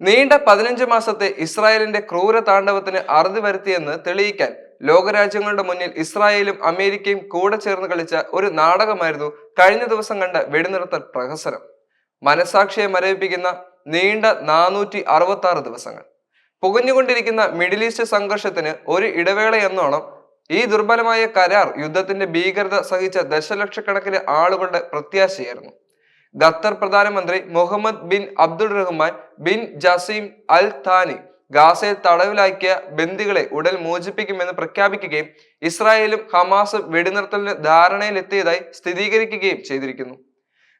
നീണ്ട പതിനഞ്ച് മാസത്തെ ഇസ്രായേലിന്റെ ക്രൂര താണ്ഡവത്തിന് അറുതി വരുത്തിയെന്ന് തെളിയിക്കാൻ ലോകരാജ്യങ്ങളുടെ മുന്നിൽ ഇസ്രായേലും അമേരിക്കയും കൂടെ ചേർന്ന് കളിച്ച ഒരു നാടകമായിരുന്നു കഴിഞ്ഞ ദിവസം കണ്ട വെടിനിർത്തൽ പ്രഹസനം. മനസാക്ഷിയെ മരവിപ്പിക്കുന്ന നീണ്ട നാനൂറ്റി അറുപത്തി ആറ് ദിവസങ്ങൾ. പുകഞ്ഞുകൊണ്ടിരിക്കുന്ന മിഡിൽ ഈസ്റ്റ് സംഘർഷത്തിന് ഒരു ഇടവേള എന്നോണം ഈ ദുർബലമായ കരാർ യുദ്ധത്തിന്റെ ഭീകരത സഹിച്ച ദശലക്ഷക്കണക്കിന് ആളുകളുടെ പ്രത്യാശയായിരുന്നു. ഖത്തർ പ്രധാനമന്ത്രി Mohammed bin Abdul Rahman bin Jassim Al Thani ഗാസയിൽ തടവിലാക്കിയ ബന്ദികളെ ഉടൻ മോചിപ്പിക്കുമെന്ന് പ്രഖ്യാപിക്കുകയും ഇസ്രായേലും ഹമാസും വെടിനിർത്തലിന് ധാരണയിലെത്തിയതായി സ്ഥിരീകരിക്കുകയും ചെയ്തിരിക്കുന്നു.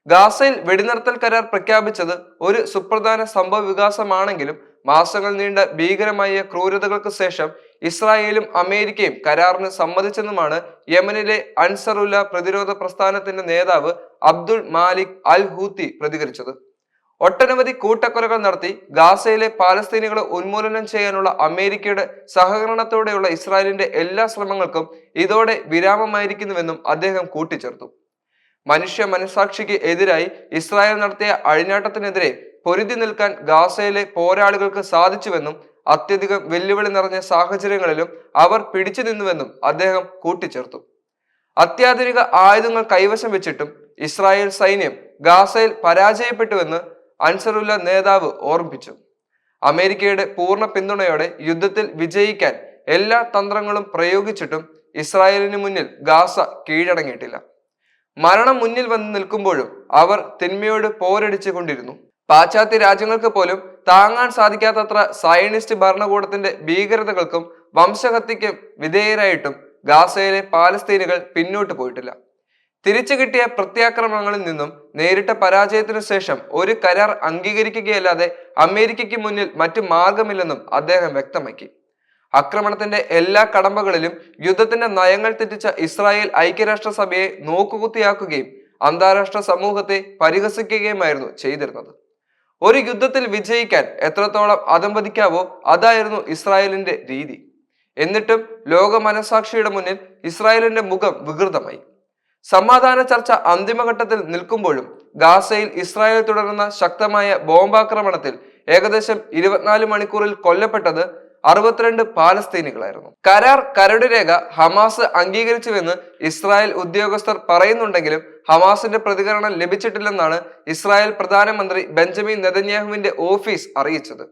ഗാസയിൽ വെടിനിർത്തൽ കരാർ പ്രഖ്യാപിച്ചത് ഒരു സുപ്രധാന സംഭവ വികാസമാണെങ്കിലും മാസങ്ങൾ നീണ്ട ഭീകരമായ ക്രൂരതകൾക്ക് ശേഷം ഇസ്രായേലും അമേരിക്കയും കരാറിന് സമ്മതിച്ചെന്നുമാണ് യമനിലെ അൻസറുല്ല പ്രതിരോധ പ്രസ്ഥാനത്തിന്റെ നേതാവ് അബ്ദുൾ മാലിക് അൽ ഹൂത്തി പ്രതികരിച്ചത്. ഒട്ടനവധി കൂട്ടക്കൊലകൾ നടത്തി ഗാസയിലെ പാലസ്തീനികളെ ഉന്മൂലനം ചെയ്യാനുള്ള അമേരിക്കയുടെ സഹകരണത്തോടെയുള്ള ഇസ്രായേലിന്റെ എല്ലാ ശ്രമങ്ങൾക്കും ഇതോടെ വിരാമമായിരിക്കുന്നുവെന്നും അദ്ദേഹം കൂട്ടിച്ചേർത്തു. മനുഷ്യ മനസാക്ഷിക്ക് എതിരായി ഇസ്രായേൽ നടത്തിയ അഴിഞ്ഞാട്ടത്തിനെതിരെ പൊരുതി നിൽക്കാൻ ഗാസയിലെ പോരാളികൾക്ക് സാധിച്ചുവെന്നും അത്യധികം വെല്ലുവിളി നിറഞ്ഞ സാഹചര്യങ്ങളിലും അവർ പിടിച്ചു നിന്നുവെന്നും അദ്ദേഹം കൂട്ടിച്ചേർത്തു. അത്യാധുനിക ആയുധങ്ങൾ കൈവശം വെച്ചിട്ടും ഇസ്രായേൽ സൈന്യം ഗാസയിൽ പരാജയപ്പെട്ടുവെന്ന് അൻസറുല്ല നേതാവ് ഓർമ്മിപ്പിച്ചു. അമേരിക്കയുടെ പൂർണ പിന്തുണയോടെ യുദ്ധത്തിൽ വിജയിക്കാൻ എല്ലാ തന്ത്രങ്ങളും പ്രയോഗിച്ചിട്ടും ഇസ്രായേലിന് മുന്നിൽ ഗാസ കീഴടങ്ങിയിട്ടില്ല. മരണം മുന്നിൽ വന്ന് നിൽക്കുമ്പോഴും അവർ തിന്മയോട് പോരടിച്ചു കൊണ്ടിരുന്നു പാശ്ചാത്യ രാജ്യങ്ങൾക്ക് പോലും താങ്ങാൻ സാധിക്കാത്തത്ര സയനിസ്റ്റ് ഭരണകൂടത്തിന്റെ ഭീകരതകൾക്കും വംശഹത്യക്കും വിധേയരായിട്ടും ഗാസയിലെ പാലസ്തീനുകൾ പിന്നോട്ട് പോയിട്ടില്ല. തിരിച്ചു കിട്ടിയ പ്രത്യാക്രമണങ്ങളിൽ നിന്നും നേരിട്ട പരാജയത്തിനു ശേഷം ഒരു കരാർ അംഗീകരിക്കുകയല്ലാതെ അമേരിക്കയ്ക്ക് മുന്നിൽ മറ്റു മാർഗമില്ലെന്നും അദ്ദേഹം വ്യക്തമാക്കി. ആക്രമണത്തിന്റെ എല്ലാ കടമ്പകളിലും യുദ്ധത്തിന്റെ നയങ്ങൾ തെറ്റിച്ച ഇസ്രായേൽ ഐക്യരാഷ്ട്ര സഭയെ നോക്കുകുത്തിയാക്കുകയും അന്താരാഷ്ട്ര സമൂഹത്തെ പരിഹസിക്കുകയുമായിരുന്നു ചെയ്തിരുന്നത്. ഒരു യുദ്ധത്തിൽ വിജയിക്കാൻ എത്രത്തോളം അതമ്പതിക്കാവോ അതായിരുന്നു ഇസ്രായേലിന്റെ രീതി. എന്നിട്ടും ലോക മനസാക്ഷിയുടെ മുന്നിൽ ഇസ്രായേലിന്റെ മുഖം വികൃതമായി. സമാധാന ചർച്ച അന്തിമഘട്ടത്തിൽ നിൽക്കുമ്പോഴും ഗാസയിൽ ഇസ്രായേൽ തുടരുന്ന ശക്തമായ ബോംബാക്രമണത്തിൽ ഏകദേശം ഇരുപത്തിനാല് മണിക്കൂറിൽ കൊല്ലപ്പെട്ടത് അറുപത്തിരണ്ട് പാലസ്തീനികളായിരുന്നു. കരാർ കരട് രേഖ ഹമാസ് അംഗീകരിച്ചുവെന്ന് ഇസ്രായേൽ ഉദ്യോഗസ്ഥർ പറയുന്നുണ്ടെങ്കിലും ഹമാസിന്റെ പ്രതികരണം ലഭിച്ചിട്ടില്ലെന്നാണ് ഇസ്രായേൽ പ്രധാനമന്ത്രി ബെഞ്ചമിൻ നെതന്യാഹുവിന്റെ ഓഫീസ് അറിയിച്ചത്.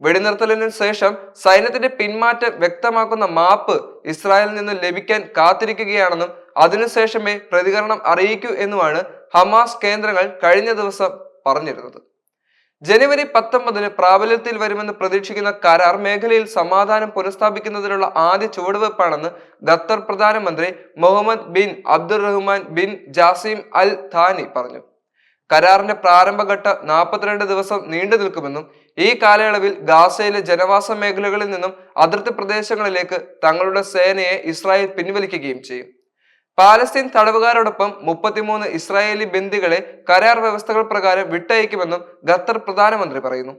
വെടിനിർത്തലിന് ശേഷം സൈന്യത്തിന്റെ പിന്മാറ്റം വ്യക്തമാക്കുന്ന മാപ്പ് ഇസ്രായേലിൽ നിന്ന് ലഭിക്കാൻ കാത്തിരിക്കുകയാണെന്നും അതിനുശേഷമേ പ്രതികരണം അറിയിക്കൂ എന്നുമാണ് ഹമാസ് കേന്ദ്രങ്ങൾ കഴിഞ്ഞ ദിവസം പറഞ്ഞിരുന്നത്. ജനുവരി പത്തൊമ്പതിന് പ്രാബല്യത്തിൽ വരുമെന്ന് പ്രതീക്ഷിക്കുന്ന കരാർ മേഖലയിൽ സമാധാനം പുനഃസ്ഥാപിക്കുന്നതിനുള്ള ആദ്യ ചുവടുവെപ്പാണെന്ന് ഖത്തർ പ്രധാനമന്ത്രി Mohammed bin Abdul Rahman bin Jassim Al Thani പറഞ്ഞു. കരാറിന്റെ പ്രാരംഭഘട്ട നാൽപ്പത്തിരണ്ട് ദിവസം നീണ്ടു നിൽക്കുമെന്നും ഈ കാലയളവിൽ ഗാസയിലെ ജനവാസ മേഖലകളിൽ നിന്നും അതിർത്തി പ്രദേശങ്ങളിലേക്ക് തങ്ങളുടെ സേനയെ ഇസ്രായേൽ പിൻവലിക്കുകയും ചെയ്യും. പാലസ്തീൻ തടവുകാരോടൊപ്പം മുപ്പത്തിമൂന്ന് ഇസ്രായേലി ബന്ദികളെ കരാർ വ്യവസ്ഥകൾ പ്രകാരം വിട്ടയക്കുമെന്നും ഖത്തർ പ്രധാനമന്ത്രി പറയുന്നു.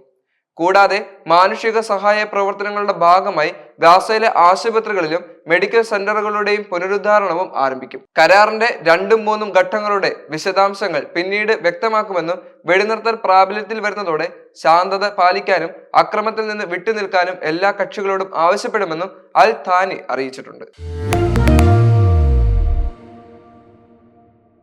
കൂടാതെ മാനുഷിക സഹായ പ്രവർത്തനങ്ങളുടെ ഭാഗമായി ഗാസയിലെ ആശുപത്രികളിലും മെഡിക്കൽ സെന്ററുകളുടെയും പുനരുദ്ധാരണവും ആരംഭിക്കും. കരാറിന്റെ രണ്ടും മൂന്നും ഘട്ടങ്ങളുടെ വിശദാംശങ്ങൾ പിന്നീട് വ്യക്തമാക്കുമെന്നും വെടിനിർത്തൽ പ്രാബല്യത്തിൽ വരുന്നതോടെ ശാന്തത പാലിക്കാനും അക്രമത്തിൽ നിന്ന് വിട്ടുനിൽക്കാനും എല്ലാ കക്ഷികളോടും ആവശ്യപ്പെടുമെന്നും അൽ താനി അറിയിച്ചിട്ടുണ്ട്.